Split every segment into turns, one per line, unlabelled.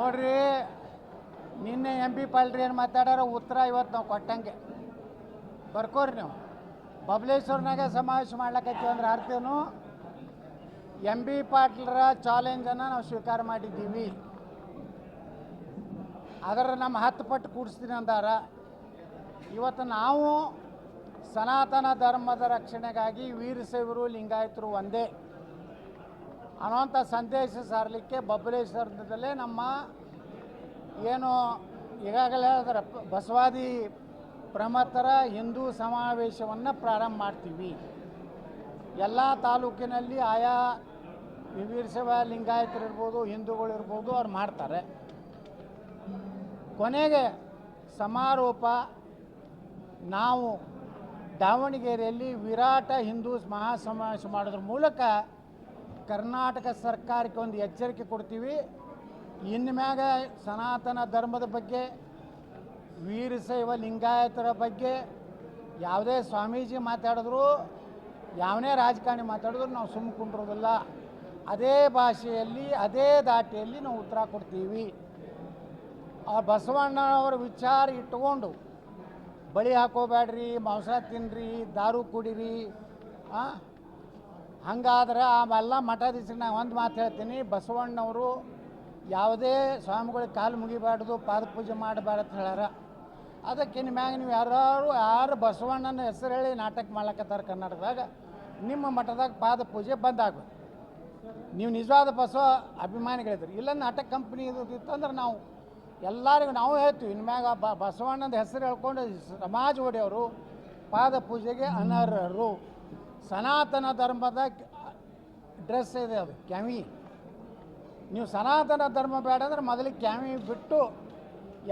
ನೋಡ್ರಿ, ನಿನ್ನೆ M P Palri ಏನು ಮಾತಾಡ್ಯಾರ ಉತ್ತರ ಇವತ್ತು ನಾವು ಕೊಟ್ಟಂಗೆ. ಬರ್ಕೋರಿ ನೀವು. ಬಬಲೇಶ್ವರ್ನಾಗ ಸಮಾವೇಶ ಮಾಡ್ಲಕತ್ತೀವಿ ಅಂದ್ರೆ ಅರ್ಥೇನು? ಎಂ ಬಿ ಪಾಟೀಲ್ರ ಚಾಲೆಂಜನ್ನು ನಾವು ಸ್ವೀಕಾರ ಮಾಡಿದ್ದೀವಿ. ಅದರ ನಮ್ಮ ಹತ್ತು ಪಟ್ಟು ಕೂಡಿಸ್ತೀನಿ ಅಂದಾರ. ಇವತ್ತು ನಾವು ಸನಾತನ ಧರ್ಮದ ರಕ್ಷಣೆಗಾಗಿ ವೀರಶೈವರು ಲಿಂಗಾಯತರು ಒಂದೇ. ಅನ್ನೋಂಥ ಸಂದೇಶ ಸಾರಲಿಕ್ಕೆ ಬಬಲೇಶ್ವರದಲ್ಲೇ ನಮ್ಮ ಏನು ಈಗಾಗಲೇ ಅದರ ಬಸವಾದಿ ಪ್ರಮತರ ಹಿಂದೂ ಸಮಾವೇಶವನ್ನು ಪ್ರಾರಂಭ ಮಾಡ್ತೀವಿ. ಎಲ್ಲ ತಾಲೂಕಿನಲ್ಲಿ ಆಯಾ ವೀರಶೈವ ಲಿಂಗಾಯತರು ಹಿಂದೂಗಳಿರ್ಬೋದು ಅವ್ರು ಮಾಡ್ತಾರೆ. ಕೊನೆಗೆ ಸಮಾರೋಪ, ನಾವು ದಾವಣಗೆರೆಯಲ್ಲಿ ವಿರಾಟ ಹಿಂದೂ ಮಹಾಸಮಾವೇಶ ಮಾಡೋದ್ರ ಮೂಲಕ ಕರ್ನಾಟಕ ಸರ್ಕಾರಕ್ಕೆ ಒಂದು ಎಚ್ಚರಿಕೆ ಕೊಡ್ತೀವಿ. ಇನ್ನು ಮ್ಯಾಗ ಸನಾತನ ಧರ್ಮದ ಬಗ್ಗೆ, ವೀರಶೈವ ಲಿಂಗಾಯತರ ಬಗ್ಗೆ ಯಾವುದೇ ಸ್ವಾಮೀಜಿ ಮಾತಾಡಿದ್ರು, ಯಾವನೇ ರಾಜಕಾರಣಿ ಮಾತಾಡಿದ್ರು ನಾವು ಸುಮ್ಮ ಕುಂಡ್ರೋದಿಲ್ಲ. ಅದೇ ಭಾಷೆಯಲ್ಲಿ, ಅದೇ ದಾಟಿಯಲ್ಲಿ ನಾವು ಉತ್ತರ ಕೊಡ್ತೀವಿ. ಆ ಬಸವಣ್ಣನವರ ವಿಚಾರ ಇಟ್ಕೊಂಡು ಬಳಿ ಹಾಕೋಬೇಡ್ರಿ, ಮಾಂಸ ತಿನ್ನಿರಿ ದಾರು ಕುಡಿರಿ? ಹಂಗಾದ್ರೆ ಮಠಾಧೀಶರಿಗೆ ನಾನು ಒಂದು ಮಾತು ಹೇಳ್ತೀನಿ, ಬಸವಣ್ಣವರು ಯಾವುದೇ ಸ್ವಾಮಿಗಳಿಗೆ ಕಾಲು ಮುಗಿಬಾರ್ದು ಪಾದ ಪೂಜೆ ಮಾಡಬಾರ್ದು ಹೇಳ್ಯಾರ. ಅದಕ್ಕೆ ಮ್ಯಾಗ ನೀವು ಯಾರು ಯಾರು ಬಸವಣ್ಣನ ಹೆಸರು ಹೇಳಿ ನಾಟಕ ಮಾಡ್ಲಕತ್ತಾರ ಕರ್ನಾಟಕದಾಗ, ನಿಮ್ಮ ಮಠದಾಗ ಪಾದ ಪೂಜೆ ಬಂದಾಗು ನೀವು ನಿಜವಾದ ಬಸವ ಅಭಿಮಾನಿಗಳಿದ್ರಿ. ಇಲ್ಲ ನಾಟಕ ಕಂಪ್ನಿ ಇದು ಇತ್ತಂದ್ರೆ ನಾವು ಎಲ್ಲರಿಗೂ ನಾವು ಹೇಳ್ತೀವಿ ಇನ್ಮ್ಯಾಗ ಬಸವಣ್ಣನ ಹೆಸರು ಹೇಳ್ಕೊಂಡು ಸಮಾಜ ಒಡೆಯವರು ಪಾದ ಪೂಜೆಗೆ ಅನರ್ಹರು. ಸನಾತನ ಧರ್ಮದ ಡ್ರೆಸ್ ಇದೆ ಅದು, ಕ್ಯಾಮಿ. ನೀವು ಸನಾತನ ಧರ್ಮ ಬೇಡ ಅಂದ್ರೆ ಮೊದಲಿಗೆ ಕ್ಯಾಮಿ ಬಿಟ್ಟು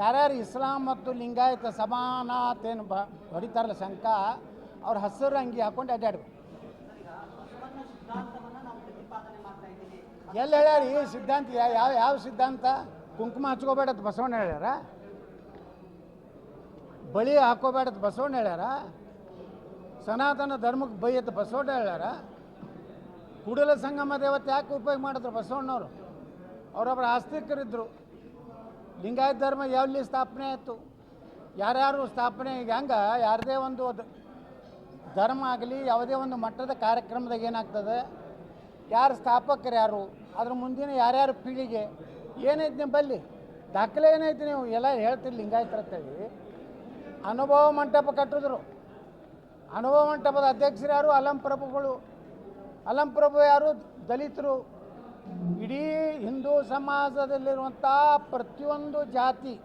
ಯಾರ್ಯಾರು ಇಸ್ಲಾಂ ಮತ್ತು ಲಿಂಗಾಯತ ಸಮಾನತೇನು ಬ ಹೊಡಿತಾರಲ್ಲ ಶಂಕ ಅವ್ರು ಹಸಿರು ಅಂಗಿ ಹಾಕೊಂಡು ಅಡ್ಡಾಡ್ಬೇಕು. ಎಲ್ಲಿ ಹೇಳ್ಯಾರ? ಈ ಸಿದ್ಧಾಂತ ಯಾವ ಯಾವ ಸಿದ್ಧಾಂತ? ಕುಂಕುಮ ಹಚ್ಕೋಬೇಡತ್ ಬಸವಣ್ಣ ಹೇಳ್ಯಾರ? ಬಳಿ ಹಾಕೋಬೇಡತ್ ಬಸವಣ್ಣ ಹೇಳ್ಯಾರ? ಸನಾತನ ಧರ್ಮಕ್ಕೆ ಬೈಯತ್ತೆ ಬಸವಣ್ಣ ಹೇಳ್ಯಾರ. ಕುಡಲ ಸಂಗಮ ದೇವತೆ ಯಾಕೆ ಉಪಯೋಗ ಮಾಡಿದ್ರು ಬಸವಣ್ಣವರು? ಅವರೊಬ್ಬರ ಆಸ್ತಿಕರಿದ್ದರು ಲಿಂಗಾಯತ ಧರ್ಮ ಎಲ್ಲಿ ಸ್ಥಾಪನೆ ಆಯಿತು? ಯಾರ್ಯಾರು ಸ್ಥಾಪನೆ ಈಗ ಹೆಂಗೆ? ಯಾರದೇ ಒಂದು ಅದು ಧರ್ಮ ಆಗಲಿ, ಯಾವುದೇ ಒಂದು ಮಟ್ಟದ ಕಾರ್ಯಕ್ರಮದಾಗ ಏನಾಗ್ತದೆ? ಯಾರು ಸ್ಥಾಪಕರು ಯಾರು? ಅದ್ರ ಮುಂದಿನ ಯಾರ್ಯಾರು ಪೀಳಿಗೆ? ಏನೈತಿ ನಿಮ್ಮಲ್ಲಿ ದಾಖಲೆ ಏನೈತಿ ನೀವು? ಎಲ್ಲ ಹೇಳ್ತೀರಿ ಲಿಂಗಾಯತರ ಅಂತೇಳಿ ಅನುಭವ ಮಂಟಪ ಕಟ್ಟಿದ್ರು. ಅನುಭವ ಮಂಟಪದ ಅಧ್ಯಕ್ಷರು ಯಾರು? ಅಲಂ ಪ್ರಭುಗಳು. ಅಲಂ ಪ್ರಭು ಯಾರು? ದಲಿತರು. ಇಡೀ ಹಿಂದೂ ಸಮಾಜದಲ್ಲಿರುವಂಥ ಪ್ರತಿಯೊಂದು ಜಾತಿ,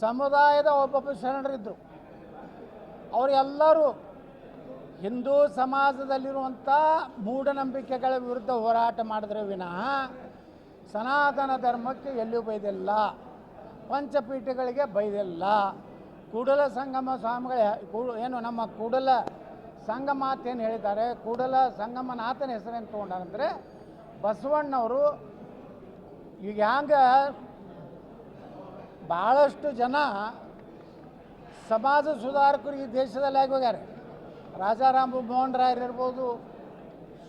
ಸಮುದಾಯದ ಒಬ್ಬೊಬ್ಬ ಶರಣರಿದ್ದರು ಅವರೆಲ್ಲರೂ ಹಿಂದೂ ಸಮಾಜದಲ್ಲಿರುವಂಥ ಮೂಢನಂಬಿಕೆಗಳ ವಿರುದ್ಧ ಹೋರಾಟ ಮಾಡಿದ್ರೆ ವಿನಃ ಸನಾತನ ಧರ್ಮಕ್ಕೆ ಎಲ್ಲೂ ಬೈದಿಲ್ಲ. ಪಂಚಪೀಠಗಳಿಗೆ ಬೈದಿಲ್ಲ. ಕೂಡಲ ಸಂಗಮ ಸ್ವಾಮಿಗಳ ಏನು ನಮ್ಮ ಕೂಡಲ ಸಂಗಮ ಅಂತ ಏನು ಹೇಳಿದ್ದಾರೆ? ಕೂಡಲ ಸಂಗಮನಾಥನ ಹೆಸರೇನು ತೊಗೊಂಡಾರಂದರೆ ಬಸವಣ್ಣವರು ಈಗ ಹ್ಯಾಂಗ ಭಾಳಷ್ಟು ಜನ ಸಮಾಜ ಸುಧಾರಕರು ಈ ದೇಶದಲ್ಲಿ ಆಗಿ ರಾಜಾರಾಮ್ ಮೋಹನ್ ರಾಯರ್ ಇರ್ಬೋದು,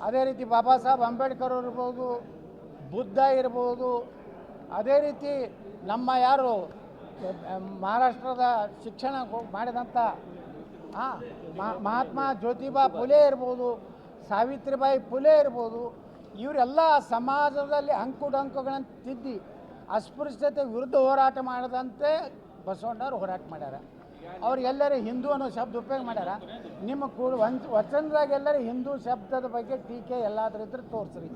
ಅದೇ ರೀತಿ ಬಾಬಾ ಸಾಹೇಬ್ ಅಂಬೇಡ್ಕರ್ ಇರ್ಬೋದು, ಬುದ್ಧ ಇರ್ಬೋದು, ಅದೇ ರೀತಿ ನಮ್ಮ ಯಾರು ಮಹಾರಾಷ್ಟ್ರದ ಶಿಕ್ಷಣ ಮಾಡಿದಂಥ ಮಹಾತ್ಮ ಜ್ಯೋತಿಬಾ ಫುಲೆ ಇರ್ಬೋದು, ಸಾವಿತ್ರಿಬಾಯಿ ಫುಲೆ ಇರ್ಬೋದು, ಇವರೆಲ್ಲ ಸಮಾಜದಲ್ಲಿ ಅಂಕುಡಂಕುಗಳನ್ನು ತಿದ್ದಿ ಅಸ್ಪೃಶ್ಯತೆ ವಿರುದ್ಧ ಹೋರಾಟ ಮಾಡದಂತೆ ಬಸವಣ್ಣವ್ರು ಹೋರಾಟ ಮಾಡ್ಯಾರ. ಅವ್ರು ಎಲ್ಲರೂ ಹಿಂದೂ ಅನ್ನೋ ಶಬ್ದ ಉಪಯೋಗ ಮಾಡ್ಯಾರ. ನಿಮ್ಮ ಕೂಡ ಒಂದು ವಚನದಾಗ ಎಲ್ಲರೂ ಹಿಂದೂ ಶಬ್ದದ ಬಗ್ಗೆ ಟೀಕೆ ಎಲ್ಲಾದ್ರೂ ಇದ್ರೆ ತೋರಿಸ್ರಿ.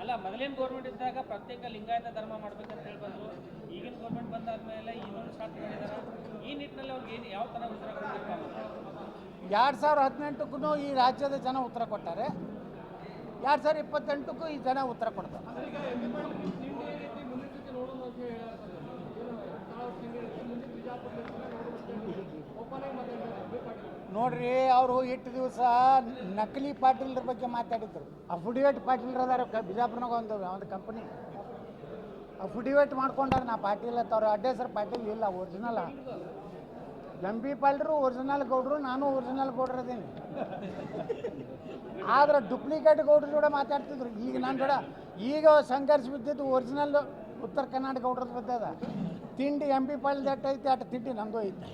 ಅಲ್ಲ ಮೊದಲಿನ ಗೌರ್ಮೆಂಟ್ ಇದ್ದಾಗ ಪ್ರತ್ಯೇಕ ಲಿಂಗಾಯತ ಧರ್ಮ ಮಾಡ್ಬೇಕಂತ ಹೇಳಿ ಬಂದ್ರು. ಈಗಿನ ಗೌರ್ಮೆಂಟ್ ಬಂದಾದ್ಮೇಲೆ ಇನ್ನೊಂದು ಸ್ಟಾರ್ಟ್ ಮಾಡಿದಾರ. ಈ ನಿಟ್ಟಿನಲ್ಲಿ ಅವ್ರಿಗೆ ಏನು ಯಾವ ಥರ ಉತ್ತರ ಕೊಡಬೇಕು
ಎರಡು ಸಾವಿರ ಹದಿನೆಂಟಕ್ಕೂ ಈ ರಾಜ್ಯದ ಜನ ಉತ್ತರ ಕೊಟ್ಟಾರೆ. ಎರಡು ಸಾವಿರ ಇಪ್ಪತ್ತೆಂಟಕ್ಕೂ ಈ ಜನ ಉತ್ತರ ಕೊಡ್ತಾರೆ. ನೋಡ್ರಿ, ಅವರು ಇಟ್ಟು ದಿವಸ ನಕಲಿ ಪಾಟೀಲ್ರ ಬಗ್ಗೆ ಮಾತಾಡಿದ್ರು. ಅಫಿಡಿವೇಟ್ ಪಾಟೀಲ್ರ ಅದಾರ ಬಿಜಾಪುರ್ನಾಗ ಒಂದು ಒಂದು ಕಂಪನಿ ಅಫಿಡಿವೇಟ್ ಮಾಡ್ಕೊಂಡಾರ ನಾ ಪಾಟೀಲ್ ಅವ್ರ ಅಡ್ಡ ಹೆಸರು ಪಾಟೀಲ್ ಇಲ್ಲ ಒರಿಜಿನಲ್ ಪಿ ಪಾಲ್ರು ಒರಿಜಿನಲ್ ಗೌಡ್ರು, ನಾನು ಒರಿಜಿನಲ್ ಗೌಡ್ರು ಆದ್ರೆ ಡುಪ್ಲಿಕೇಟ್ ಗೌಡ್ರು ಕೂಡ ಮಾತಾಡ್ತಿದ್ರು. ಈಗ ನಾನು ಕೂಡ ಈಗ ಸಂಘರ್ಷ ಬಿದ್ದಿದ್ದು ಒರಿಜಿನಲ್ ಉತ್ತರ ಕರ್ನಾಟಕ ಗೌಡ್ರದ ಬಿದ್ದದ ತಿಂಡಿ ಎಂ ಪಿ ಪಾಳ್ಯದ ಐತಿ, ಅಟ್ ತಿಂಡಿ ನಮ್ಮದು ಐತಿ.